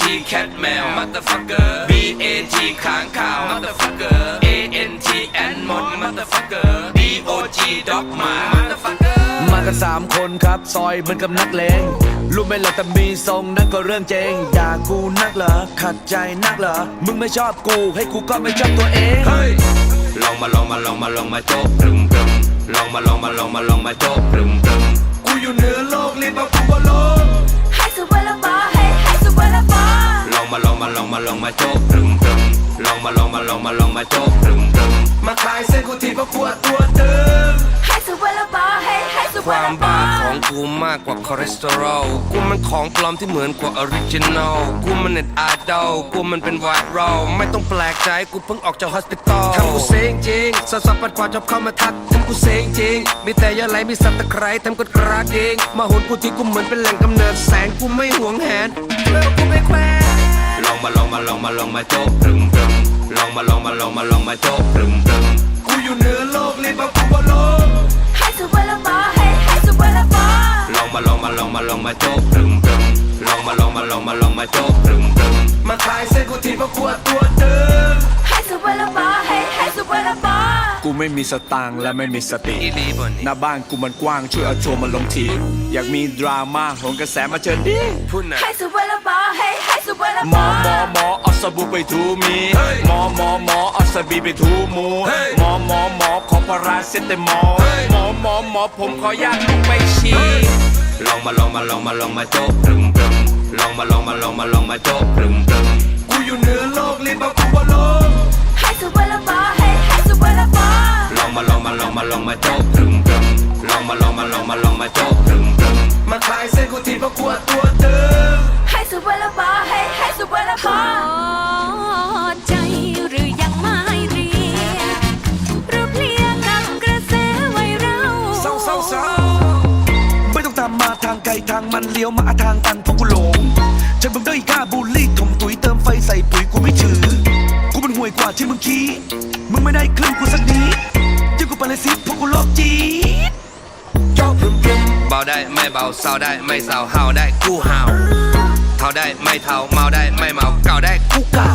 T cat แมว motherfucker B A G ค้างข่าว motherfucker A N T N หมด motherfucker D O G dog หมา motherfucker มากันสามคนครับซอยเหมือนกับนักเลงรู้ไหมล่ะแต่มีทรงนั่นก็เรื่องเจงด่ากูนักเหรอขัดใจนักเหรอมึงไม่ชอบกูให้กูก็ไม่ชอบตัวเองเฮ้ยลองมาลองมาลองมาลองมาโจ๊กพรึมพรึมลองมาลองมาลองมาลองมาโจ๊กพรึมพรึมกูอยู่เหนือโลกรีบมากูบนโลก มาลองมาลองมาลองมาโจ๊กพรึมพรึมลองมาลองมาลองมาลองมาโจ๊กพรึมพรึมมาคลายเส้นกูทีเพราะกลัวตัวตึงให้สุดเวลาฟ้าให้ให้สุดคเววาลามบ้าฟ้าของกูมากกว่าคอเลสเตอรอลกูมันของปลอมที่เหมือนกว่าออริจินอลกูมันเน็ตอาร์ดอลกูมันเป็นไวรัลไม่ต้องแปลกใจกูเพิ่งออกจากฮอสพิตอลทำกูเซ็งจริงสาวๆปัดกวาดชอบเข้ามาทักทำกูเซ็งจริง มีแต่ยาไหลมีสับตะไคร้ทำกดกระดิ่งมาหุนกูที่กูเหมือนเป็นแหล่งกำเนิดแสงกูไม่หวงแหนเลิกกูไม่แควนล องมาลองมาลองมาลองมาโจ๊กรึมรึมลองมาลองมาลองมาลองมาโจ๊กพรึมรึมกูอยู่เหนือโลกรีบมากูบนโลกให้สุดเวลาฟ้าให้ให้สุดเวลาฟ้าลองมาลองมาลองมาลองมาโจ๊กรึมรึมลองมาลองมาลองมาลองมาโจ๊กรึมรึมมาคลายเส้นกูทีเพราะกลัวตัวเตึงให้สุดเวลาฟ้าให้ให้สุดเวลาฟ้ากูไม่มีสตางค์และไม่มีสติ หน้าบ้านกูมันกว้างช่วยเอาโชว์มาลงที อยากมีดราม่าโหนกระแสมาเชิญดิให้สุดเวลาฟ้าให้ ห้สุดเวลาหมอฟ้าหมอหมอเอาสบู่ไปถูมีเฮ้ยหมอหมอหมอเอาสบีไปถูหมูเฮ้ยหมอหมอหมอขอพาราเซตามอลเฮ้ยหมอหมอหมอผมขออยากลงไปฉี่ลองมาลองมาลองมาลองมาโจ๊กพรึมพรึมลองมาลองมาลองมาลองมาโจ๊กพรึมพรึมกูอยู่เหนือโลกรีบมากูบนโลกให้สุดเวลาฟ้าให้ให้สุดเวลาฟ้าลองมาลองมาลองมาลองมาโจ๊กพรึมพรึมลองมาลองมาลองมาลองมาโจ๊กพรึมพรึมมาคลายเส้นกูทีเพราะกลัวตัวตึงให้ สุดเวลาฟ้าให้ให้สุดเวลาฟ้าใจหรือยังไม่เรียกหรือเพลียกับกระแสไวยเราเศร้าเศร้าเศร้าไม่ต้องตามมาทางไกลทางมันเลี้ยวมาทางตันเพราะกูหลงฉันเพิ่งได้กล้าบูลลี่ถมตุ๋ยเติมไฟใส่ปุ๋ยกูไม่ถือ กูมันห่วยกว่าที่มึงคิดมึงไม่ได้ครึ่งกูสักนิดยิ่งกูไปเลยสิเพราะกูโลกจีดโจ๊กพรึมพรึมเบาได้ไม่เบาเศร้าได้ไม่เศร้าเฮาได้กูเฮา เท่าได้ไม่เท่าเมาได้ไม่เมาเก่าได้กูเก่า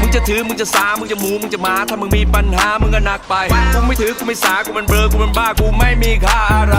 มึงจะถือมึงจะสามึงจะหมูมึงจะมาถ้ามึงมีปัญหามึงก็หนักไปกูไม่ถือกูไม่สากูมันเบลอกูมันบ้ากูไม่มีค่าอะไร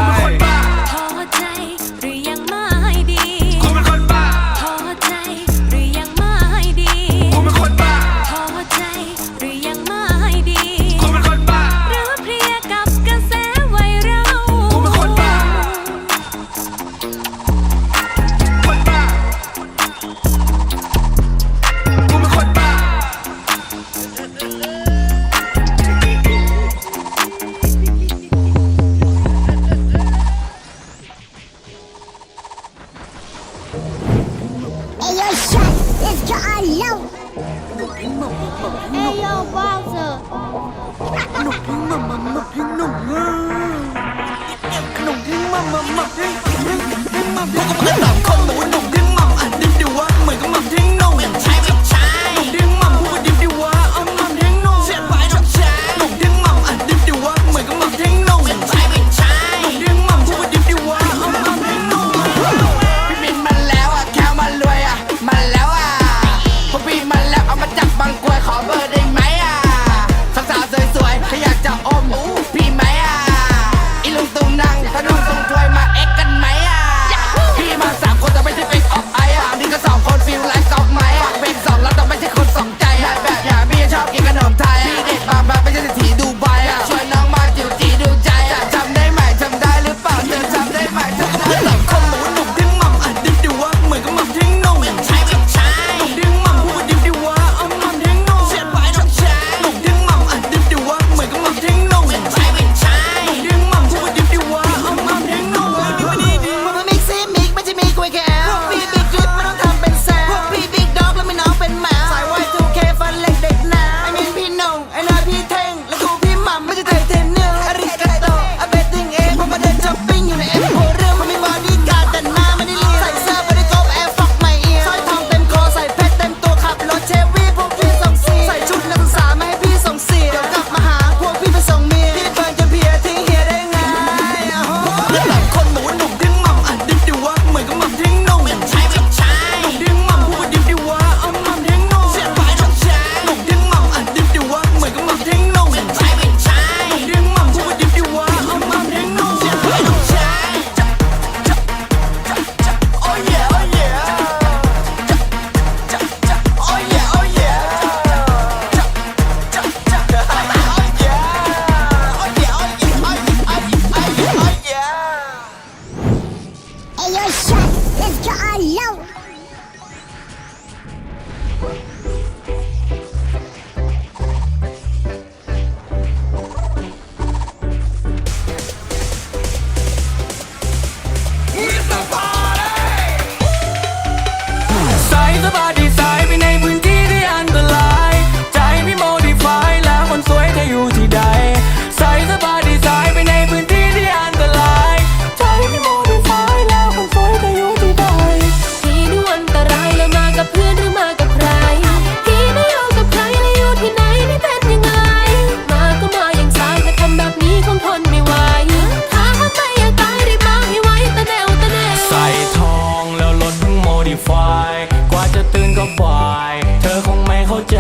นก็ปล่อย เธอคงไม่เข้าใจ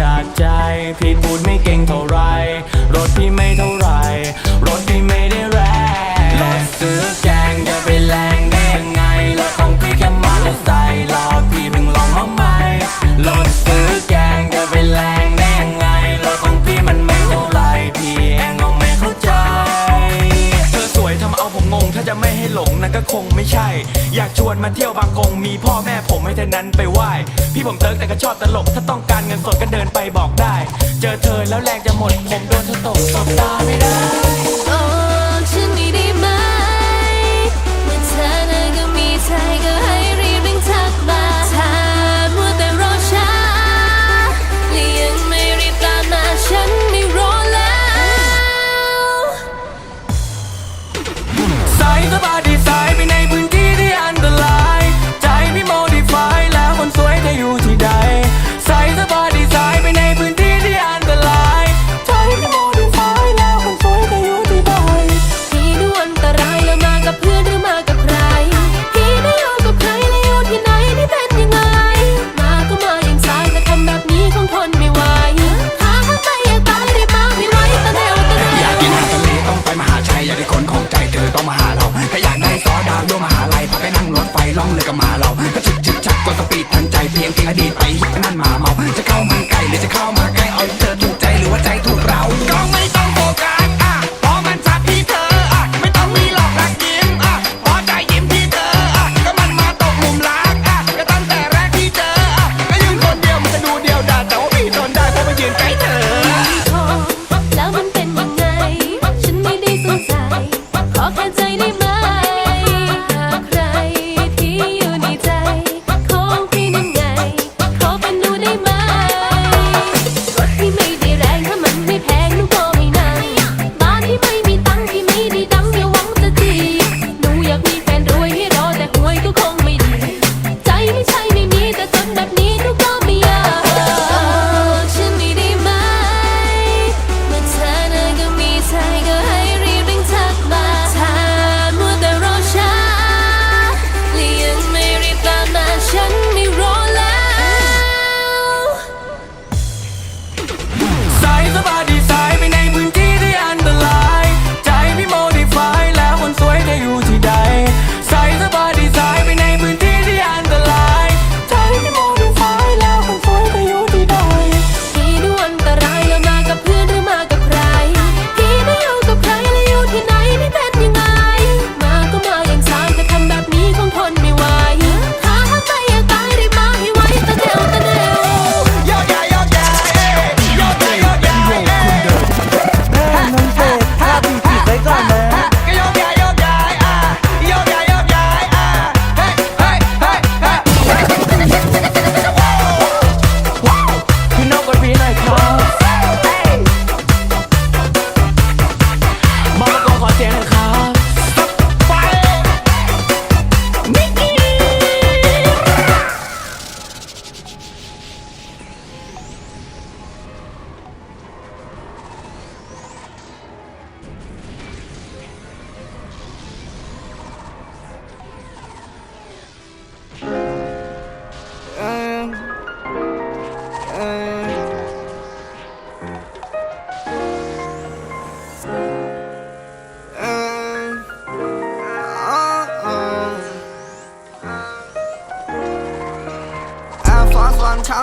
จากใจพี่พูดไม่เก่งเท่าไร รถพี่ไม่เท่าไร รถพี่ไม่ได้แรง รถซื้อแกงจะไปแรงได้ยังไง รถของพี่แค่มาแล้ใส่รอพี่เพิ่งลองมาใหม่ รถซื้อแกงจะไปแรงได้ยังไง รถของพี่มันไม่เท่าไร พี่เองก็ไม่เข้าใจ เธอสวยทำเอาผมงง ถ้าจะไม่ให้หลงนั่นก็คงไม่ใช่ อยากชวนมาเที่ยวบางกงมีพ่อแม่ ให้เธอนั้นไปไหว้ พี่ผมเติร์กแต่ก็ชอบตลก ถ้าต้องการเงินสดก็เดินไปบอกได้ เจอเธอแล้วแรงจะหมดผม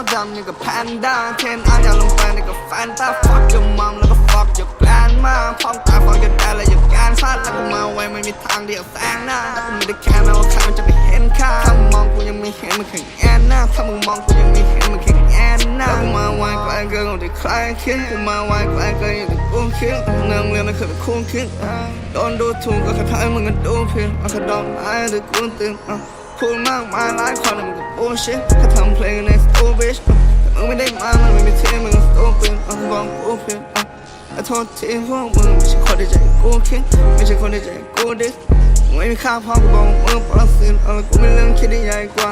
สวันขาวดำนี่กับแพนด้าเทนอาอยากลงไปนี่กับแฟนตาฟัก your mom แล้วก็ฟัก your grandma พ้องตาฟัก your dad และ your grandson แล้วก็มาไว้ไม่มีทางที่จะแซงหน้าแล้วก็ไม่ได้แค่นะว่าใครมันจะไปเห็นค่าถ้ามึงมองกูยังไม่เห็นมันแข่งแอนหน้าถ้ามึงมองกูยังไม่เห็นมันแข่งแอนหน้าแล้วกูมาไว้ไกลเกินกว่าที่ใครคิดกูมาไว้ไกลเกินอย่างที่กูคิดเนื่องเรียนนั่นคือเป็นคุ้มคิดโดนดูถูกก็แค่ทำให้มึงก็ดูผิดเอาแค่ดอกไม้แต่กูตื่น พูดมากมายหลายคนมันก็ bullshit แค่ทำเพลงใน stupid แต่มึงไม่ได้มามันไม่มีที่มึง stupid อะบอกกูผิดอะแต่โทษทีพวกมึงไม่ใช่คนที่ใจกูคิดไม่ใช่คนที่ใจกูดิสมึงไม่มีค่าพอกูบอกมึงปรสิตเออกูมีเรื่องคิดที่ใหญ่กว่า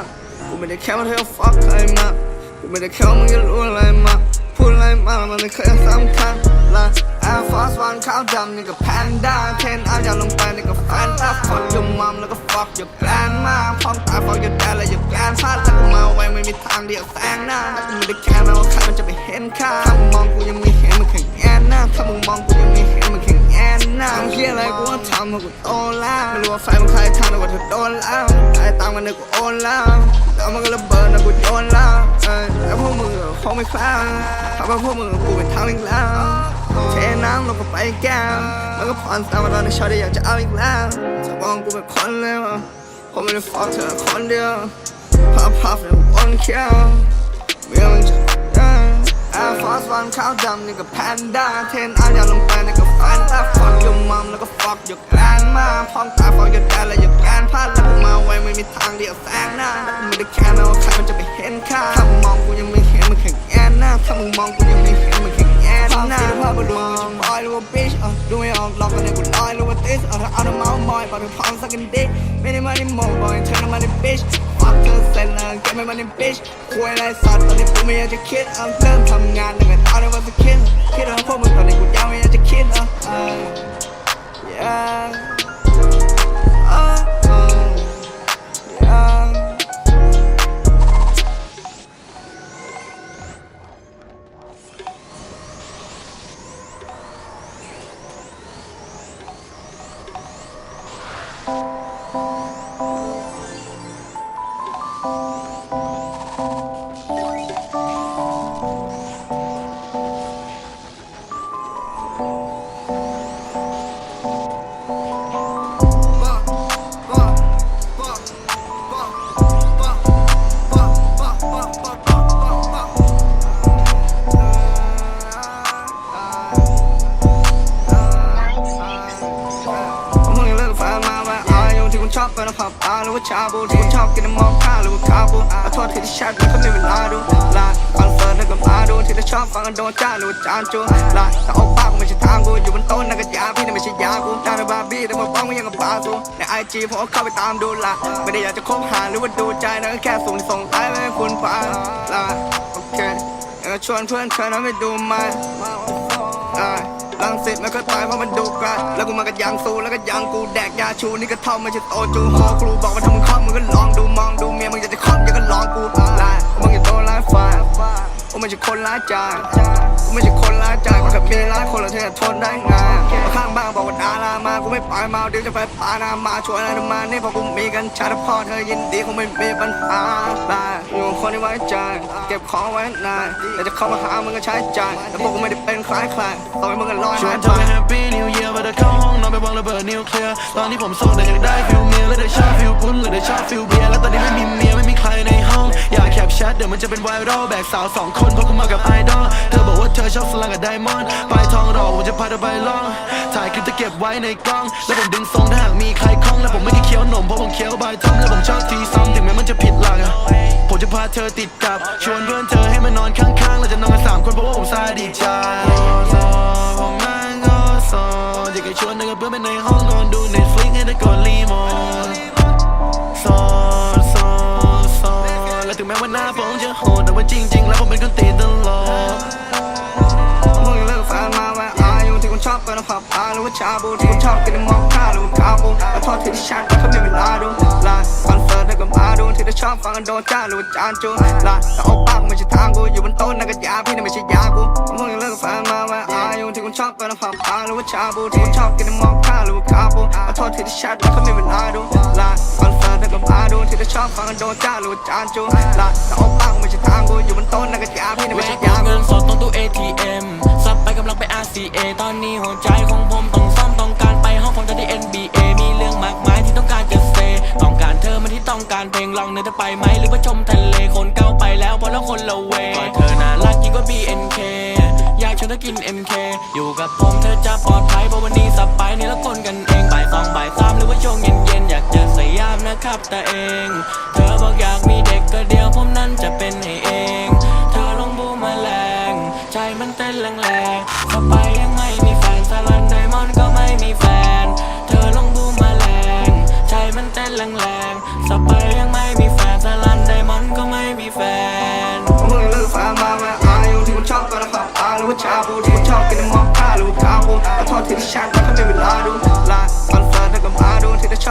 กูไม่ได้แค่ว่าเธอ fuck ใครมากูไม่ได้แค่ว่ามึงจะรู้อะไรมา พูดอะไรมามันไม่เคยสำคัญละ Air Force One ขาวดำนี่กับแพนด้าเทนอาอยาลงไปนี่กับแฟนตา fuck your mom แล้วก็ fuck your grandma พ้องตา fuck your dad และ your grandson แล้วกูมาไว้ไม่มีทางเดียวแซงหน้าแล้วกูไม่ได้แค่นะว่าใครมันจะไปเห็นค่าถ้ามึงมองกูยั งถ้ามึงมองกูยังไม่เห็นมึงแค่แง่หน้าเฮียอะไรกูว่าทำเพรากูโตแล้วไม่รู้ว่าแฟมึงใครทำแต่ว่าเธอโดนแล้วได้ตังค์มันเนี่ยกูโอนแล้วแล้วมันก็ระเบิดนะกูโยนแล้วเอ้ยแล้วพวกมึงคงไม่คล้าทำให้พวกมึงกับกูไปทำอีกแล้วเทน้ำลงก็ไปแก้วแล้วก็ผ่อนตามมาตอนที่ชอบได้อยากจะเอาอีกแล้วจะมองกูเป็นคนเลวผมไม่ได้ฟอกเธอคนเดียวพับพับแล้ววนเขียวเมื่อมึงจะได้ Air Force One ขาวดำนี่ก็แพนด้าเทนอาร์อยากลงไปนี่ก็ฟันตา fuck your mom แล้วก็ fuck your grandma พ้องตา fuck your dad และ your grand พลาดแล้วกูมาไวไม่มีทางเดียวแซงหน้าแล้วกูไม่ได้แค่นะว่าใครมันจะไปเห็นค่าถ้ามึงมองกูยังไม่เห็นมึงแค่แง่หน้าถ้ามึงมองกูยังไม่เห็นมึงแค่แง่หน้าภาพบรวมจะบอยหรือว่า bitch อะดูไม่ออกหรอกกันเนี่ยกูน้อยหรือว่า this อะถ้าเอาแต่เมาส์มอยปากถึงพร้อมสักกันดิไม่ได้มาใน โมบอยเธอน่ะมาใน bitch fuck เธอเสร็จแล้วแกไม่มาใน bitch คุยอะไรสัตว์ตอนนี้กูไม่อยากจะคิดอะเริ่มทำงานตั้งแต่ตอนนี้ว่าจะคิดคิดว่าพวกมึงตอนนี้กูยังไม่อยากจะคิดอะอะ yeah อบกินน้ำมอกข้าหรือว่าคาบูขอโทษที่ที่แชทมันก็ไม่เวลาดูลาคอนเสิร์ตแล้วก็มาดูที่ที่ชอบฟังกันโดนจ้าหรือว่าจานจูลาถ้าเอาปากไม่ใช่ทางกูอยู่บนโต๊ะนั่นก็ยาพี่นั่นไม่ใช่ยากูตาในบาร์บี้แต่มาบ้องไม่ยังกับบาซูในไอจีผมก็เข้าไปตามดูละไม่ได้อยากจะคบหาหรือว่าดูใจนะก็แค่ส่งส่งไลน์ไปให้คุณฟังลาโอเคอยาชวนเพื่อนเธอนั้นไปดูมันได้ ลังเสิตแล้วก็ตายเพราะมันดุกันแล้วกูมากับยางซูแล้วก็ยางกูแดกยาชูนี่ก็เท่าไม่ใช่โตจูฮอครูบอกว่าถ้ามึงคล่อมมึงก็ลองดูมองดูเมียมึงอยากจะคล่อมอยาก็ลองกูไล่มึงอย่าโตไล่ไฟกูไม่ใช่คนร้ายใจกูไม่ใช่ คนร้ายใจกูแค่มีร้ายคนละเธอทนได้ไงมาข้างบ้านบอกว่าดารามากูไม่ไปเมาเดี๋ยวจะไปปานามาชวนอะไรมานี่พอกูมีกันชาติพอเธอยินดีคงไม่มีปัญหาได้อยู่คนที่ไว้ใจเก็บของไว้นานแต่จะเข้ามาหามึงก็ใช้ใจแต่พวกกูไม่ได้เป็นคล้ายใครต่อให้มึงก็ลอยชวหานยเธไปอแฮปปี้นิวเยียร์มาเดินเข้าห้องนอนไปวางระเบิดนิวเคลียร์ตอนนี้ผมโสดแต่อยากได้ฟิลเมียและได้ชอบฟิลปุ้นหรือได้ชอบฟิลเบียร์และตอนนี้ไม่มีเมียไม่มีใครในห้องอยากแคปแชทเดี๋ยวมันจะเป็นไวรัลแบกสาวสองคนเพราะกูมากับไอดอลเธอบอกว่าเธอชอบสลังกับไดมอนด์ปลายทองหล่อผมจะพาเธอไปล่อง ถ่ายคลิปจะเก็บไว้ในกล้อง แล้วผมดึงทรงถ้าหากมีใครคล้อง แล้วผมไม่ได้เคี้ยวหนมเพราะผมเคี้ยวใบทอมแล้วผมชอบทีซ้ำถึงแม้มันจะผิดหลักอะผมจะพาเธอติดกับ ชวนเพื่อนเธอให้มานอนข้างๆเราจะนอนกันสามคนเพราะว่าผมซาดิใจโซผมมันก็โซอยากให้ชวนเธอกับเพื่อนไปในห้องนอนดู Netflix ให้ได้กดรีโมทโซโซโซและถึงแม้ว่าหน้าผมจะโหดแต่ว่าจริง ๆ แล้วผมเป็นคนตีตลก ไปนะผับอาหรือว่าชาบูที่คุณชอบกินน้ำมอกข้าหรือว่าคาบูขอโทษที่ที่แชทมันก็ไม่เวลาดูลาคอนเสิร์ตแล้วก็มาดูที่ที่ชอบฟังกันโดนจ้าหรือว่าจานจูลาแต่เอาปากไม่ใช่ทางกูอยู่บนโต๊ะนั่นก็ยาพี่นั่นไม่ใช่ยากูมึงเลิกแฟนมาว่าอายุที่คุณชอบไปนะผับอาหรือว่าชาบูที่คุณชอบกินน้ำมอกข้าหรือว่าคาบูขอโทษที่ที่แชทมันก็ไม่เวลาดูลาคอน เสิร์ตแล้วก็มาดูที่ที่ชอบฟังกันโดนจ้าหรือว่าจานจูลาแต่เอาปากไม่ใช่ทางกูอยู่บนต๊ะนั่นก็ยาพี่นั่นไม่ใช่ยากูเงินสดตรงตู้ ATM ซับไปกำลังไป RCA ตอนนี้หัวใจของผมต้องซ่อมต้องการไปห้องของเธอที่ NBA มีเรื่องมากมายที่ต้องการจะเซต้องการเธอมาที่ต้องการเพลงลองเนื้อจะไปไหมหรือว่าชมทะเลคนเก่าไปแล้วเพราะแล้วคนละเวก่อนเธอน่ารักยิ่งกว่า BNK อยากชวนเธอกิน MK อยู่กับผมเธอจะปลอดภัยเพราะวันนี้สับไปนี่แล้วคนกันเองบ่ายสองบ่ายสามหรือว่าช่วงเย็น นะครับต่เอง เธอบอกอยากมีเด็กก็เดียวผมนั้นจะเป็นให้เอง เธอลงบูมาแมลงใจมันเต้นแรงๆสไปยังไม่มีแฟนสลันไดมอนด์ก็ไม่มีแฟน เธอลงบูมาแมลงใจมันเต้นแรงๆสไปยังไม่มีแฟนสลันไดมอนด์ก็ไม่มีแฟนมึงเลิกฟังมาว่าอายุที่คุณชอบก็นะผับอาหรือว่าชาบูที่คุณชอบกินน้ำมอกข้าหรือว่าคาบูขอโทษที่ที่แชทมัน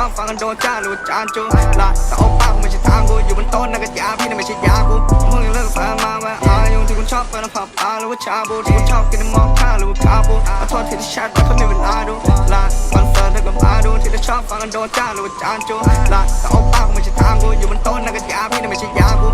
อบฟังกันโดนจ้าหรือจานจูละแต่โอป้ากูไม่ใช่ทางกูอยู่บนโต๊ะนั่นก็ยาพี่นั่นไม่ใช่ยากูมึงยังเลิกกับแฟนมาแวะอายุที่คุณชอบไปน้ำผับบาหรือว่าชาบูที่คุณชอบกินนมอคค่าหรือว่าคาบูขอโทษที่ที่แชทไปเขาไม่เวลาดูละคอนเสิร์ตเธอก็มาดูที่เธอชอบฟังกันโดนจ้าหรือว่าจานจูละแต่โอป้ากูไม่ใช่ทางกูอยู่บนโต๊ะนั่นก็ยาพี่นั่นไม่ใช่ยากู